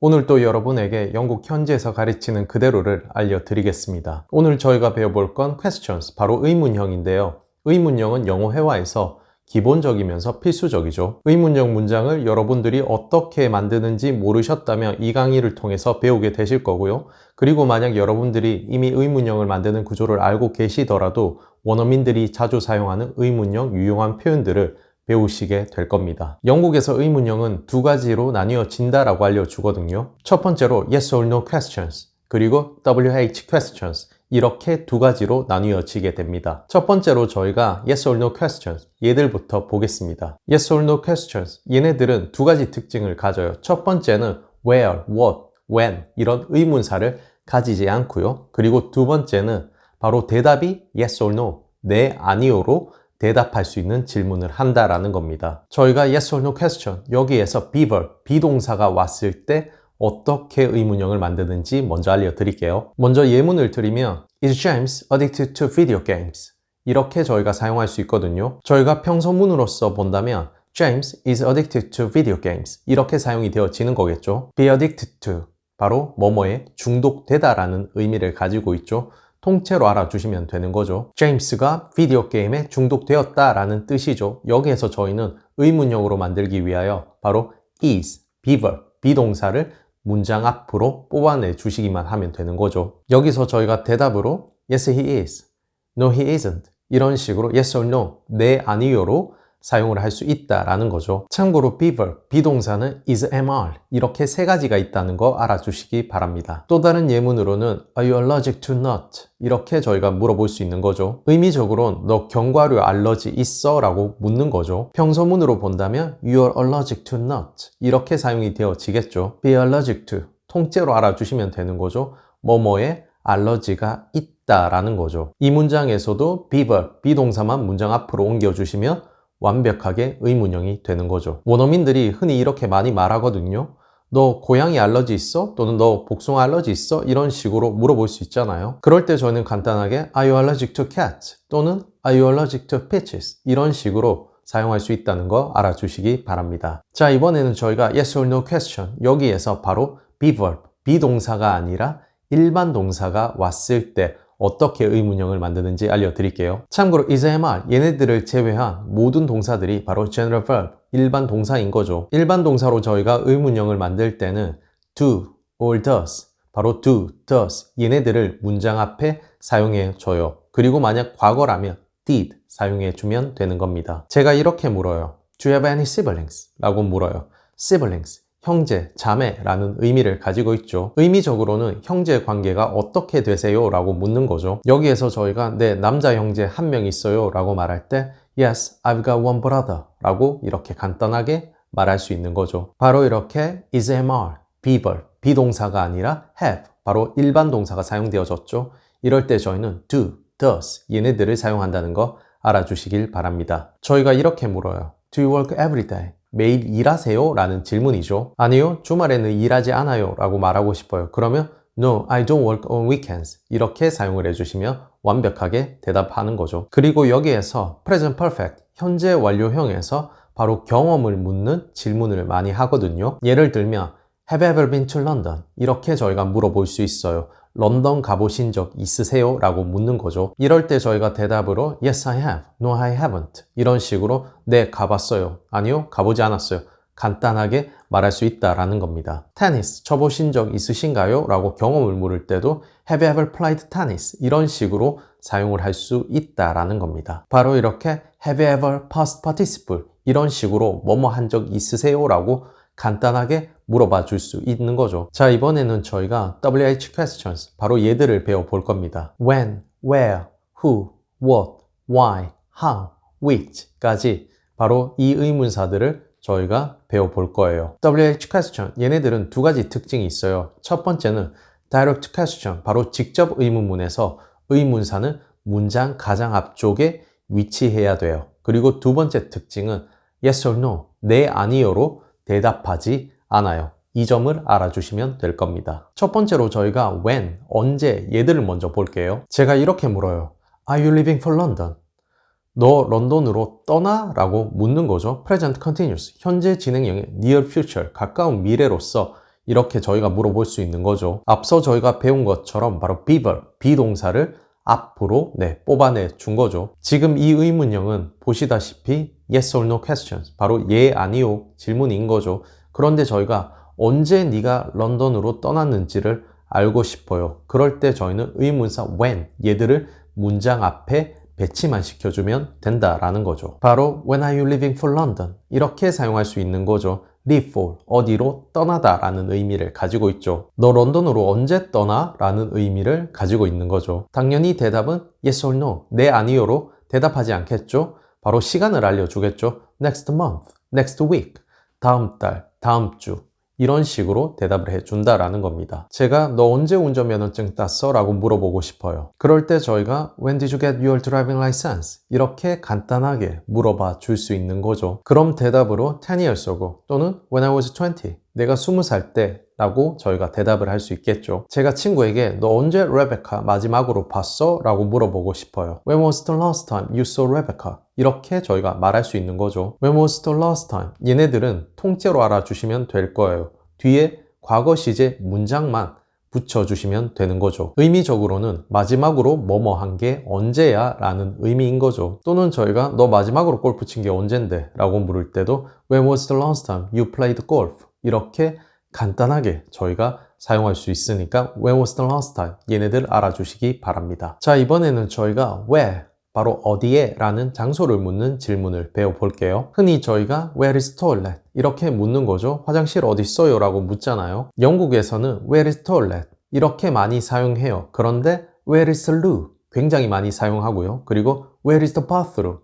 오늘 또 여러분에게 영국 현지에서 가르치는 그대로를 알려드리겠습니다. 오늘 저희가 배워볼 건 questions, 바로 의문형인데요. 의문형은 영어 회화에서 기본적이면서 필수적이죠. 의문형 문장을 여러분들이 어떻게 만드는지 모르셨다면 이 강의를 통해서 배우게 되실 거고요. 그리고 만약 여러분들이 이미 의문형을 만드는 구조를 알고 계시더라도 원어민들이 자주 사용하는 의문형 유용한 표현들을 배우시게 될 겁니다. 영국에서 의문형은 두 가지로 나뉘어진다라고 알려주거든요. 첫 번째로 yes or no questions, 그리고 WH questions. 이렇게 두 가지로 나뉘어지게 됩니다. 첫 번째로 저희가 yes or no questions 얘들부터 보겠습니다. yes or no questions 얘네들은 두 가지 특징을 가져요. 첫 번째는 where, what, when 이런 의문사를 가지지 않고요. 그리고 두 번째는 바로 대답이 yes or no, 네, 아니요로 대답할 수 있는 질문을 한다라는 겁니다. 저희가 yes or no question 여기에서 be verb, 비동사가 왔을 때 어떻게 의문형을 만드는지 먼저 알려드릴게요. 먼저 예문을 드리면 Is James addicted to video games? 이렇게 저희가 사용할 수 있거든요. 저희가 평서문으로서 본다면 James is addicted to video games 이렇게 사용이 되어지는 거겠죠. be addicted to 바로 뭐뭐에 중독되다라는 의미를 가지고 있죠. 통째로 알아주시면 되는 거죠. 제임스가 비디오 게임에 중독되었다라는 뜻이죠. 여기에서 저희는 의문형으로 만들기 위하여 바로 is, beaver, 비동사를 문장 앞으로 뽑아내 주시기만 하면 되는 거죠. 여기서 저희가 대답으로 yes he is, no he isn't 이런 식으로 yes or no, 네 아니요로 사용을 할 수 있다라는 거죠. 참고로 beaver, 비동사는 is mr 이렇게 세 가지가 있다는 거 알아주시기 바랍니다. 또 다른 예문으로는 are you allergic to nut? 이렇게 저희가 물어볼 수 있는 거죠. 의미적으로는 너 견과류 알러지 있어? 라고 묻는 거죠. 평소문으로 본다면 you are allergic to nut 이렇게 사용이 되어지겠죠. be allergic to 통째로 알아주시면 되는 거죠. 뭐뭐에 알러지가 있다라는 거죠. 이 문장에서도 beaver, 비동사만 문장 앞으로 옮겨주시면 완벽하게 의문형이 되는 거죠. 원어민들이 흔히 이렇게 많이 말하거든요. 너 고양이 알러지 있어? 또는 너 복숭아 알러지 있어? 이런 식으로 물어볼 수 있잖아요. 그럴 때 저는 간단하게 Are you allergic to cats? 또는 Are you allergic to peaches? 이런 식으로 사용할 수 있다는 거 알아주시기 바랍니다. 자, 이번에는 저희가 yes or no question 여기에서 바로 be verb, 비동사가 아니라 일반 동사가 왔을 때 어떻게 의문형을 만드는지 알려드릴게요. 참고로 is mr 얘네들을 제외한 모든 동사들이 바로 general verb 일반 동사인 거죠. 일반 동사로 저희가 의문형을 만들 때는 do or does 바로 do, does 얘네들을 문장 앞에 사용해 줘요. 그리고 만약 과거라면 did 사용해 주면 되는 겁니다. 제가 이렇게 물어요. Do you have any siblings? 라고 물어요. siblings 형제, 자매라는 의미를 가지고 있죠. 의미적으로는 형제 관계가 어떻게 되세요? 라고 묻는 거죠. 여기에서 저희가 네, 남자 형제 한 명 있어요 라고 말할 때 Yes, I've got one brother 라고 이렇게 간단하게 말할 수 있는 거죠. 바로 이렇게 is mr, beaver, 비동사가 아니라 have, 바로 일반 동사가 사용되어졌죠. 이럴 때 저희는 do, does 얘네들을 사용한다는 거 알아주시길 바랍니다. 저희가 이렇게 물어요. Do you work every day? 매일 일하세요? 라는 질문이죠. 아니요, 주말에는 일하지 않아요. 라고 말하고 싶어요. 그러면 No, I don't work on weekends. 이렇게 사용을 해주시면 완벽하게 대답하는 거죠. 그리고 여기에서 present perfect, 현재 완료형에서 바로 경험을 묻는 질문을 많이 하거든요. 예를 들면 Have you ever been to London? 이렇게 저희가 물어볼 수 있어요. 런던 가보신 적 있으세요? 라고 묻는 거죠. 이럴 때 저희가 대답으로 Yes, I have. No, I haven't. 이런 식으로 네, 가봤어요. 아니요, 가보지 않았어요. 간단하게 말할 수 있다라는 겁니다. 테니스 쳐보신 적 있으신가요? 라고 경험을 물을 때도 Have you ever played tennis? 이런 식으로 사용을 할 수 있다라는 겁니다. 바로 이렇게 Have you ever past participle? 이런 식으로 뭐뭐 한 적 있으세요? 라고 간단하게 물어봐 줄 수 있는 거죠. 자, 이번에는 저희가 WH questions, 바로 얘들을 배워볼 겁니다. when, where, who, what, why, how, which까지 바로 이 의문사들을 저희가 배워볼 거예요. WH question, 얘네들은 두 가지 특징이 있어요. 첫 번째는 direct question, 바로 직접 의문문에서 의문사는 문장 가장 앞쪽에 위치해야 돼요. 그리고 두 번째 특징은 yes or no, 네, 아니요로 대답하지 않아요. 이 점을 알아주시면 될 겁니다. 첫 번째로 저희가 when, 언제 얘들을 먼저 볼게요. 제가 이렇게 물어요. Are you leaving for London? 너 런던으로 떠나? 라고 묻는 거죠. present continuous, 현재 진행형의 near future, 가까운 미래로서 이렇게 저희가 물어볼 수 있는 거죠. 앞서 저희가 배운 것처럼 바로 beaver, 비동사를 앞으로 네, 뽑아내 준 거죠. 지금 이 의문형은 보시다시피 yes or no questions, 바로 예, 아니요 질문인 거죠. 그런데 저희가 언제 네가 런던으로 떠났는지를 알고 싶어요. 그럴 때 저희는 의문사 when 얘들을 문장 앞에 배치만 시켜주면 된다라는 거죠. 바로 When are you leaving for London? 이렇게 사용할 수 있는 거죠. leave for 어디로 떠나다 라는 의미를 가지고 있죠. 너 런던으로 언제 떠나? 라는 의미를 가지고 있는 거죠. 당연히 대답은 yes or no, 네 아니요로 대답하지 않겠죠. 바로 시간을 알려주겠죠. next month, next week, 다음 달, 다음 주 이런 식으로 대답을 해준다라는 겁니다. 제가 너 언제 운전면허증 땄어? 라고 물어보고 싶어요. 그럴 때 저희가 When did you get your driving license? 이렇게 간단하게 물어봐 줄 수 있는 거죠. 그럼 대답으로 10 years ago 또는 When I was 20 내가 20살 때 라고 저희가 대답을 할 수 있겠죠. 제가 친구에게 너 언제 레베카 마지막으로 봤어? 라고 물어보고 싶어요. When was the last time you saw Rebecca? 이렇게 저희가 말할 수 있는 거죠. When was the last time? 얘네들은 통째로 알아주시면 될 거예요. 뒤에 과거 시제 문장만 붙여주시면 되는 거죠. 의미적으로는 마지막으로 뭐뭐 한 게 언제야 라는 의미인 거죠. 또는 저희가 너 마지막으로 골프 친 게 언젠데 라고 물을 때도 When was the last time you played golf? 이렇게 간단하게 저희가 사용할 수 있으니까 When was the last time? 얘네들 알아주시기 바랍니다. 자 이번에는 저희가 where 바로 어디에 라는 장소를 묻는 질문을 배워볼게요. 흔히 저희가 Where is toilet? 이렇게 묻는 거죠. 화장실 어디 있어요? 라고 묻잖아요. 영국에서는 Where is toilet? 이렇게 많이 사용해요. 그런데 Where is the loo? 굉장히 많이 사용하고요. 그리고 Where is the bathroom?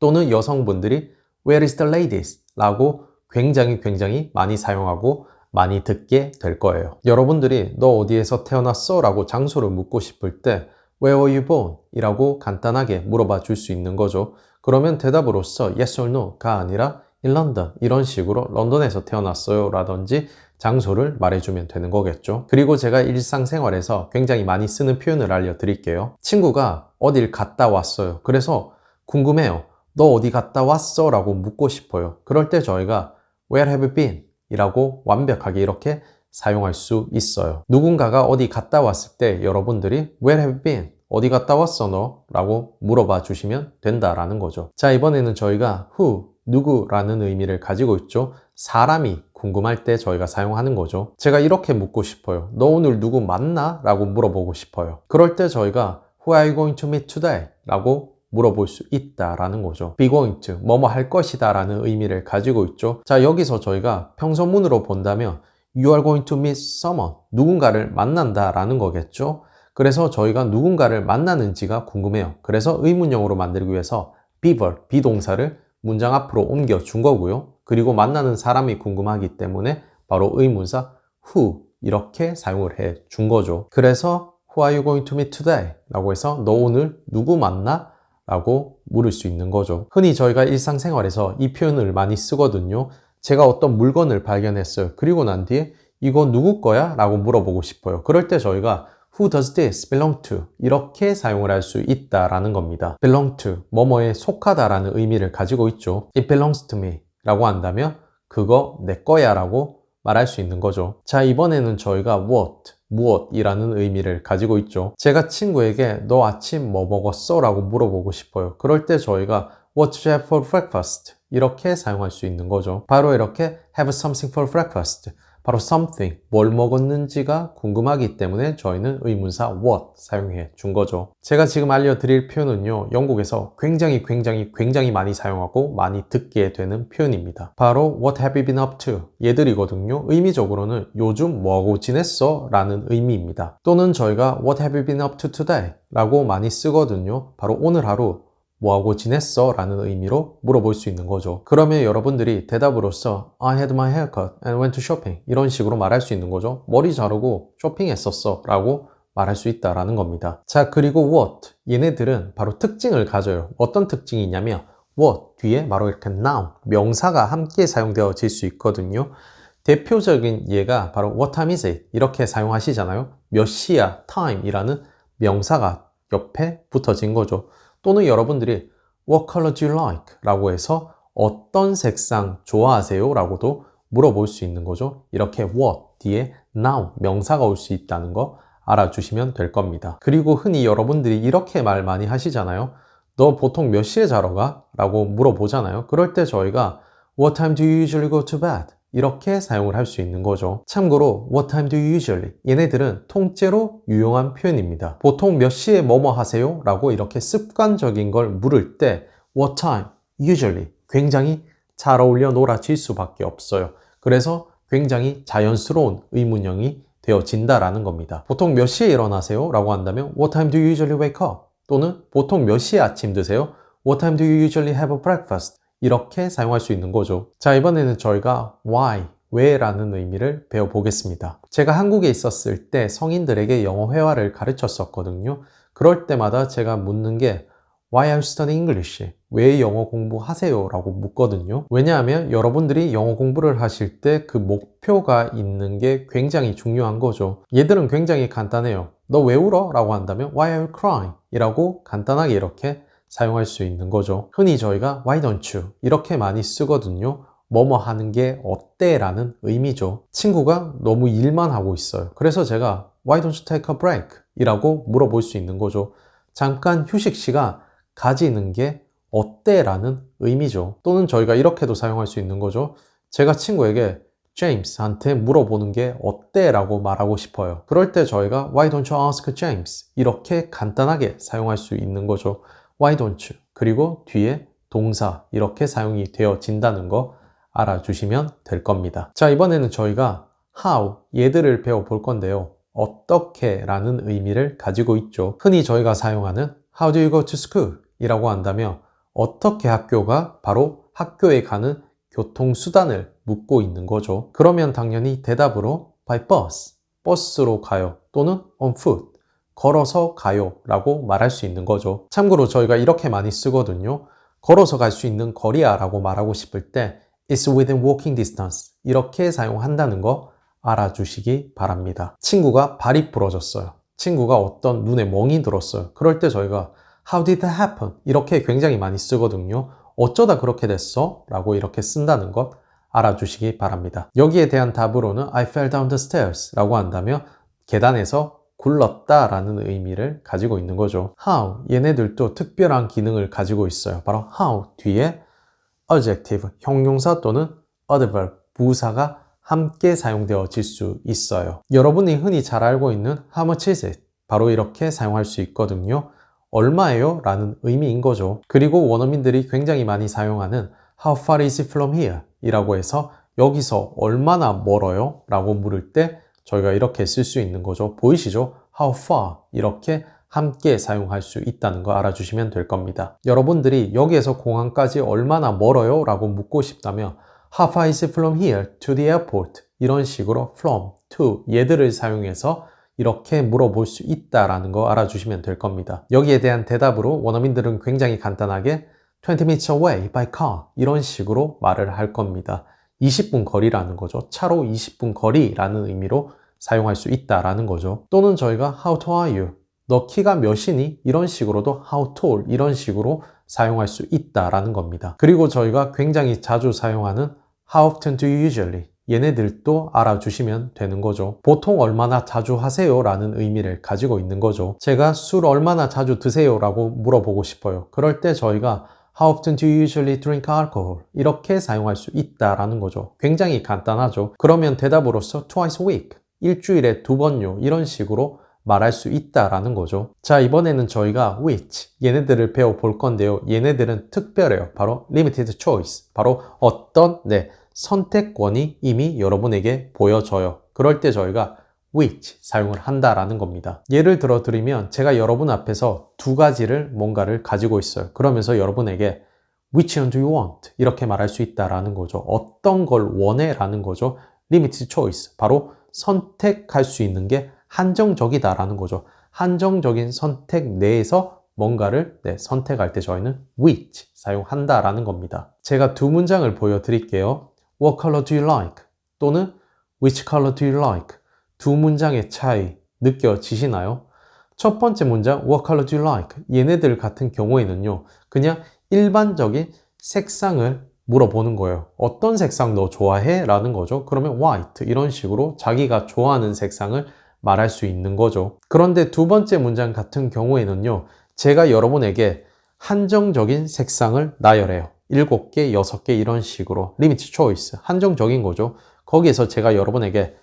또는 여성분들이 Where is the ladies? 라고 굉장히 굉장히 많이 사용하고 많이 듣게 될 거예요. 여러분들이 너 어디에서 태어났어? 라고 장소를 묻고 싶을 때 Where were you born? 이라고 간단하게 물어봐 줄 수 있는 거죠. 그러면 대답으로서 yes or no가 아니라 in London 이런 식으로 런던에서 태어났어요 라든지 장소를 말해주면 되는 거겠죠. 그리고 제가 일상생활에서 굉장히 많이 쓰는 표현을 알려드릴게요. 친구가 어딜 갔다 왔어요. 그래서 궁금해요. 너 어디 갔다 왔어? 라고 묻고 싶어요. 그럴 때 저희가 Where have you been? 이라고 완벽하게 이렇게 사용할 수 있어요. 누군가가 어디 갔다 왔을 때 여러분들이 Where have you been? 어디 갔다 왔어 너? 라고 물어봐 주시면 된다라는 거죠. 자 이번에는 저희가 who, 누구라는 의미를 가지고 있죠. 사람이 궁금할 때 저희가 사용하는 거죠. 제가 이렇게 묻고 싶어요. 너 오늘 누구 만나? 라고 물어보고 싶어요. 그럴 때 저희가 Who are you going to meet today? 라고 물어볼 수 있다라는 거죠. be going to, 뭐뭐 할 것이다 라는 의미를 가지고 있죠. 자, 여기서 저희가 평서문으로 본다면 you are going to meet someone, 누군가를 만난다 라는 거겠죠. 그래서 저희가 누군가를 만나는지가 궁금해요. 그래서 의문형으로 만들기 위해서 beaver, 비동사를 문장 앞으로 옮겨 준 거고요. 그리고 만나는 사람이 궁금하기 때문에 바로 의문사 who 이렇게 사용을 해 준 거죠. 그래서 Who are you going to meet today? 라고 해서 너 오늘 누구 만나? 라고 물을 수 있는 거죠. 흔히 저희가 일상생활에서 이 표현을 많이 쓰거든요. 제가 어떤 물건을 발견했어요. 그리고 난 뒤에 이거 누구 거야? 라고 물어보고 싶어요. 그럴 때 저희가 Who does this belong to? 이렇게 사용을 할 수 있다라는 겁니다. belong to, 뭐뭐에 속하다라는 의미를 가지고 있죠. It belongs to me 라고 한다면 그거 내 거야 라고 말할 수 있는 거죠. 자, 이번에는 저희가 what, 무엇이라는 의미를 가지고 있죠. 제가 친구에게 너 아침 뭐 먹었어? 라고 물어보고 싶어요. 그럴 때 저희가 What you have for breakfast? 이렇게 사용할 수 있는 거죠. 바로 이렇게 have something for breakfast. 바로 something, 뭘 먹었는지가 궁금하기 때문에 저희는 의문사 what 사용해 준 거죠. 제가 지금 알려드릴 표현은요, 영국에서 굉장히 굉장히 굉장히 많이 사용하고 많이 듣게 되는 표현입니다. 바로 what have you been up to? 얘들이거든요. 의미적으로는 요즘 뭐하고 지냈어? 라는 의미입니다. 또는 저희가 what have you been up to today? 라고 많이 쓰거든요. 바로 오늘 하루 뭐하고 지냈어? 라는 의미로 물어볼 수 있는 거죠. 그러면 여러분들이 대답으로서 I had my haircut and went to shopping 이런 식으로 말할 수 있는 거죠. 머리 자르고 쇼핑했었어 라고 말할 수 있다라는 겁니다. 자 그리고 what 얘네들은 바로 특징을 가져요. 어떤 특징이 있냐면 what 뒤에 바로 이렇게 noun 명사가 함께 사용되어질 수 있거든요. 대표적인 예가 바로 what time is it 이렇게 사용하시잖아요. 몇 시야 time이라는 명사가 옆에 붙어진 거죠. 또는 여러분들이 What color do you like? 라고 해서 어떤 색상 좋아하세요? 라고도 물어볼 수 있는 거죠. 이렇게 what 뒤에 now 명사가 올 수 있다는 거 알아주시면 될 겁니다. 그리고 흔히 여러분들이 이렇게 말 많이 하시잖아요. 너 보통 몇 시에 자러 가? 라고 물어보잖아요. 그럴 때 저희가 What time do you usually go to bed? 이렇게 사용을 할 수 있는 거죠. 참고로 What time do you usually? 얘네들은 통째로 유용한 표현입니다. 보통 몇 시에 뭐뭐 하세요? 라고 이렇게 습관적인 걸 물을 때 What time? Usually 굉장히 잘 어울려 놀아질 수밖에 없어요. 그래서 굉장히 자연스러운 의문형이 되어진다라는 겁니다. 보통 몇 시에 일어나세요? 라고 한다면 What time do you usually wake up? 또는 보통 몇 시에 아침 드세요? What time do you usually have a breakfast? 이렇게 사용할 수 있는 거죠. 자, 이번에는 저희가 why, 왜 라는 의미를 배워보겠습니다. 제가 한국에 있었을 때 성인들에게 영어 회화를 가르쳤었거든요. 그럴 때마다 제가 묻는 게 Why are you studying English? 왜 영어 공부하세요? 라고 묻거든요. 왜냐하면 여러분들이 영어 공부를 하실 때 그 목표가 있는 게 굉장히 중요한 거죠. 얘들은 굉장히 간단해요. 너 왜 울어? 라고 한다면 Why are you crying? 이라고 간단하게 이렇게 사용할 수 있는 거죠. 흔히 저희가 Why don't you? 이렇게 많이 쓰거든요. 뭐뭐 하는 게 어때? 라는 의미죠. 친구가 너무 일만 하고 있어요. 그래서 제가 Why don't you take a break? 이라고 물어볼 수 있는 거죠. 잠깐 휴식 시간 가지는 게 어때? 라는 의미죠. 또는 저희가 이렇게도 사용할 수 있는 거죠. 제가 친구에게 제임스한테 물어보는 게 어때? 라고 말하고 싶어요. 그럴 때 저희가 Why don't you ask James? 이렇게 간단하게 사용할 수 있는 거죠. Why don't you? 그리고 뒤에 동사 이렇게 사용이 되어진다는 거 알아주시면 될 겁니다. 자, 이번에는 저희가 how 얘들을 배워볼 건데요. 어떻게 라는 의미를 가지고 있죠. 흔히 저희가 사용하는 How do you go to school? 이라고 한다면 어떻게 학교가 바로 학교에 가는 교통수단을 묻고 있는 거죠. 그러면 당연히 대답으로 by bus, 버스로 가요. 또는 on foot, 걸어서 가요. 라고 말할 수 있는 거죠. 참고로 저희가 이렇게 많이 쓰거든요. 걸어서 갈 수 있는 거리야 라고 말하고 싶을 때 it's within walking distance 이렇게 사용한다는 거 알아주시기 바랍니다. 친구가 발이 부러졌어요. 친구가 어떤 눈에 멍이 들었어요. 그럴 때 저희가 How did that happen? 이렇게 굉장히 많이 쓰거든요. 어쩌다 그렇게 됐어? 라고 이렇게 쓴다는 것 알아주시기 바랍니다. 여기에 대한 답으로는 I fell down the stairs 라고 한다면 계단에서 굴렀다 라는 의미를 가지고 있는 거죠. How 얘네들도 특별한 기능을 가지고 있어요. 바로 how 뒤에 adjective 형용사 또는 adverb 부사가 함께 사용되어질 수 있어요. 여러분이 흔히 잘 알고 있는 how much is it? 바로 이렇게 사용할 수 있거든요. 얼마예요? 라는 의미인 거죠. 그리고 원어민들이 굉장히 많이 사용하는 How far is it from here? 이라고 해서 여기서 얼마나 멀어요? 라고 물을 때 저희가 이렇게 쓸 수 있는 거죠. 보이시죠? How far? 이렇게 함께 사용할 수 있다는 거 알아주시면 될 겁니다. 여러분들이 여기에서 공항까지 얼마나 멀어요? 라고 묻고 싶다면 How far is it from here to the airport? 이런 식으로 from, to 얘들을 사용해서 이렇게 물어볼 수 있다라는 거 알아주시면 될 겁니다. 여기에 대한 대답으로 원어민들은 굉장히 간단하게 20 minutes away by car 이런 식으로 말을 할 겁니다. 20분 거리라는 거죠. 차로 20분 거리라는 의미로 사용할 수 있다라는 거죠. 또는 저희가 how tall are you? 너 키가 몇이니? 이런 식으로도 how tall 이런 식으로 사용할 수 있다라는 겁니다. 그리고 저희가 굉장히 자주 사용하는 how often do you usually? 얘네들도 알아주시면 되는 거죠. 보통 얼마나 자주 하세요? 라는 의미를 가지고 있는 거죠. 제가 술 얼마나 자주 드세요? 라고 물어보고 싶어요. 그럴 때 저희가 How often do you usually drink alcohol? 이렇게 사용할 수 있다라는 거죠. 굉장히 간단하죠. 그러면 대답으로서 twice a week, 일주일에 두 번요. 이런 식으로 말할 수 있다라는 거죠. 자, 이번에는 저희가 which, 얘네들을 배워 볼 건데요. 얘네들은 특별해요. 바로 limited choice. 바로 어떤, 네, 선택권이 이미 여러분에게 보여져요. 그럴 때 저희가 which 사용을 한다라는 겁니다. 예를 들어 드리면 제가 여러분 앞에서 두 가지를 뭔가를 가지고 있어요. 그러면서 여러분에게 which one do you want? 이렇게 말할 수 있다라는 거죠. 어떤 걸 원해? 라는 거죠. limited choice. 바로 선택할 수 있는 게 한정적이다라는 거죠. 한정적인 선택 내에서 뭔가를 네, 선택할 때 저희는 which 사용한다라는 겁니다. 제가 두 문장을 보여드릴게요. What color do you like? 또는 Which color do you like? 두 문장의 차이 느껴지시나요? 첫 번째 문장 What color do you like? 얘네들 같은 경우에는요. 그냥 일반적인 색상을 물어보는 거예요. 어떤 색상 너 좋아해? 라는 거죠. 그러면 white 이런 식으로 자기가 좋아하는 색상을 말할 수 있는 거죠. 그런데 두 번째 문장 같은 경우에는요. 제가 여러분에게 한정적인 색상을 나열해요. 7개, 6개 이런 식으로 리미트 초이스 한정적인 거죠. 거기에서 제가 여러분에게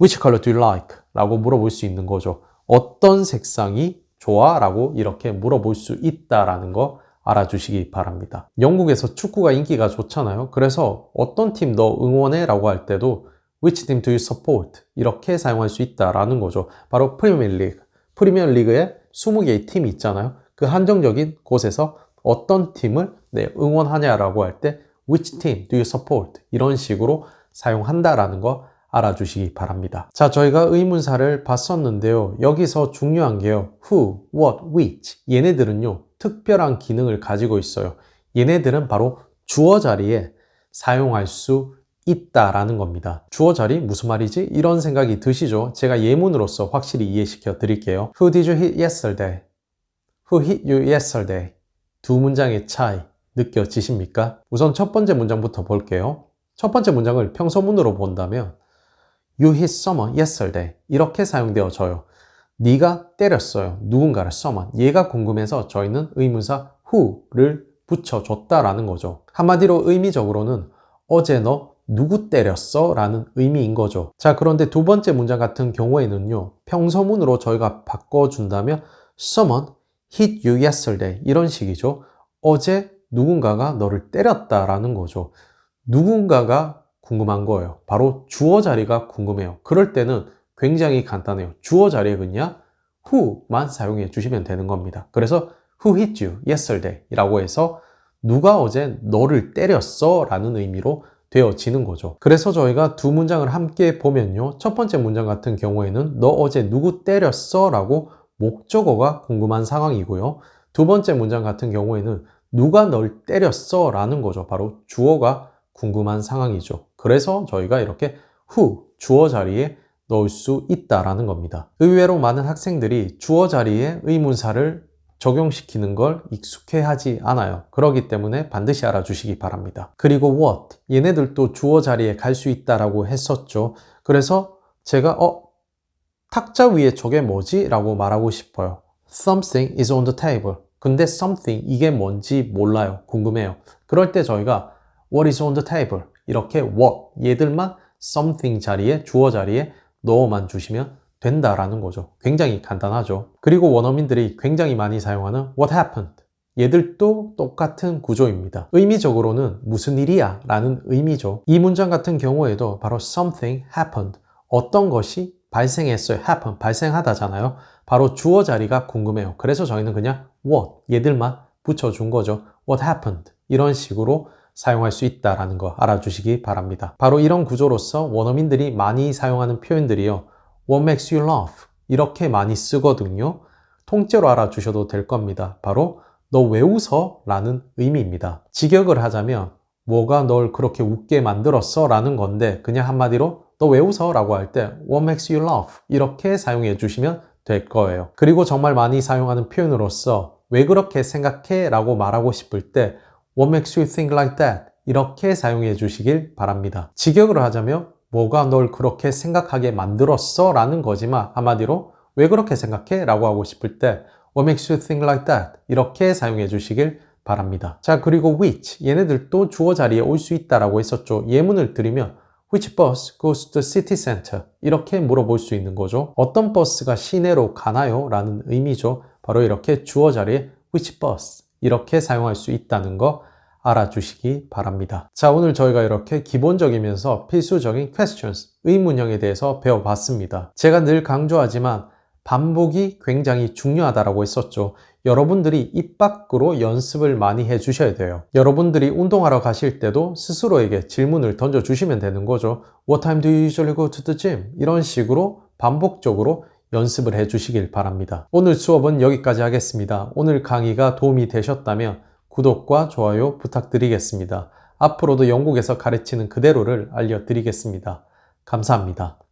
which color do you like? 라고 물어볼 수 있는 거죠. 어떤 색상이 좋아? 라고 이렇게 물어볼 수 있다라는 거 알아주시기 바랍니다. 영국에서 축구가 인기가 좋잖아요. 그래서 어떤 팀 너 응원해? 라고 할 때도 which team do you support? 이렇게 사용할 수 있다라는 거죠. 바로 프리미어 리그. 프리미어 리그에 20개의 팀이 있잖아요. 그 한정적인 곳에서 어떤 팀을 네, 응원하냐라고 할 때 which team do you support? 이런 식으로 사용한다라는 거 알아주시기 바랍니다. 자, 저희가 의문사를 봤었는데요. 여기서 중요한 게요. who, what, which. 얘네들은요, 특별한 기능을 가지고 있어요. 얘네들은 바로 주어 자리에 사용할 수 있다라는 겁니다. 주어 자리 무슨 말이지? 이런 생각이 드시죠? 제가 예문으로서 확실히 이해시켜 드릴게요. Who did you hit yesterday? Who hit you yesterday? 두 문장의 차이 느껴지십니까? 우선 첫 번째 문장부터 볼게요. 첫 번째 문장을 평소문으로 본다면 You hit someone yesterday 이렇게 사용되어져요. 네가 때렸어요. 누군가를 someone. 얘가 궁금해서 저희는 의문사 who를 붙여줬다라는 거죠. 한마디로 의미적으로는 어제 너 누구 때렸어? 라는 의미인 거죠. 자, 그런데 두 번째 문장 같은 경우에는요, 평서문으로 저희가 바꿔준다면, someone hit you yesterday. 이런 식이죠. 어제 누군가가 너를 때렸다라는 거죠. 누군가가 궁금한 거예요. 바로 주어 자리가 궁금해요. 그럴 때는 굉장히 간단해요. 주어 자리에 그냥 who만 사용해 주시면 되는 겁니다. 그래서 who hit you yesterday 이라고 해서 누가 어제 너를 때렸어? 라는 의미로 되어지는 거죠. 그래서 저희가 두 문장을 함께 보면요. 첫 번째 문장 같은 경우에는 너 어제 누구 때렸어? 라고 목적어가 궁금한 상황이고요. 두 번째 문장 같은 경우에는 누가 널 때렸어? 라는 거죠. 바로 주어가 궁금한 상황이죠. 그래서 저희가 이렇게 who, 주어 자리에 넣을 수 있다라는 겁니다. 의외로 많은 학생들이 주어 자리에 의문사를 적용시키는 걸 익숙해 하지 않아요. 그러기 때문에 반드시 알아주시기 바랍니다. 그리고 what, 얘네들도 주어 자리에 갈 수 있다라고 했었죠. 그래서 제가 어, 탁자 위에 저게 뭐지? 라고 말하고 싶어요. Something is on the table. 근데 something 이게 뭔지 몰라요. 궁금해요. 그럴 때 저희가 what is on the table 이렇게 what 얘들만 something 자리에 주어 자리에 넣어만 주시면 된다라는 거죠. 굉장히 간단하죠. 그리고 원어민들이 굉장히 많이 사용하는 what happened 얘들도 똑같은 구조입니다. 의미적으로는 무슨 일이야 라는 의미죠. 이 문장 같은 경우에도 바로 something happened 어떤 것이 발생했어요. happen 발생하다잖아요. 바로 주어 자리가 궁금해요. 그래서 저희는 그냥 what 얘들만 붙여준 거죠. what happened 이런 식으로 사용할 수 있다라는 거 알아주시기 바랍니다. 바로 이런 구조로서 원어민들이 많이 사용하는 표현들이요. What makes you laugh? 이렇게 많이 쓰거든요. 통째로 알아주셔도 될 겁니다. 바로 너 왜 웃어? 라는 의미입니다. 직역을 하자면 뭐가 널 그렇게 웃게 만들었어? 라는 건데 그냥 한마디로 너 왜 웃어? 라고 할 때 What makes you laugh? 이렇게 사용해 주시면 될 거예요. 그리고 정말 많이 사용하는 표현으로서 왜 그렇게 생각해? 라고 말하고 싶을 때 What makes you think like that? 이렇게 사용해 주시길 바랍니다. 직역으로 하자면 뭐가 널 그렇게 생각하게 만들었어? 라는 거지만 한마디로 왜 그렇게 생각해? 라고 하고 싶을 때 What makes you think like that? 이렇게 사용해 주시길 바랍니다. 자, 그리고 which. 얘네들도 주어 자리에 올 수 있다라고 했었죠. 예문을 드리면 Which bus goes to the city center? 이렇게 물어볼 수 있는 거죠. 어떤 버스가 시내로 가나요? 라는 의미죠. 바로 이렇게 주어 자리에 which bus 이렇게 사용할 수 있다는 거 알아주시기 바랍니다. 자, 오늘 저희가 이렇게 기본적이면서 필수적인 questions, 의문형에 대해서 배워봤습니다. 제가 늘 강조하지만 반복이 굉장히 중요하다라고 했었죠. 여러분들이 입 밖으로 연습을 많이 해 주셔야 돼요. 여러분들이 운동하러 가실 때도 스스로에게 질문을 던져 주시면 되는 거죠. What time do you usually go to the gym? 이런 식으로 반복적으로 연습을 해 주시길 바랍니다. 오늘 수업은 여기까지 하겠습니다. 오늘 강의가 도움이 되셨다면 구독과 좋아요 부탁드리겠습니다. 앞으로도 영국에서 가르치는 그대로를 알려드리겠습니다. 감사합니다.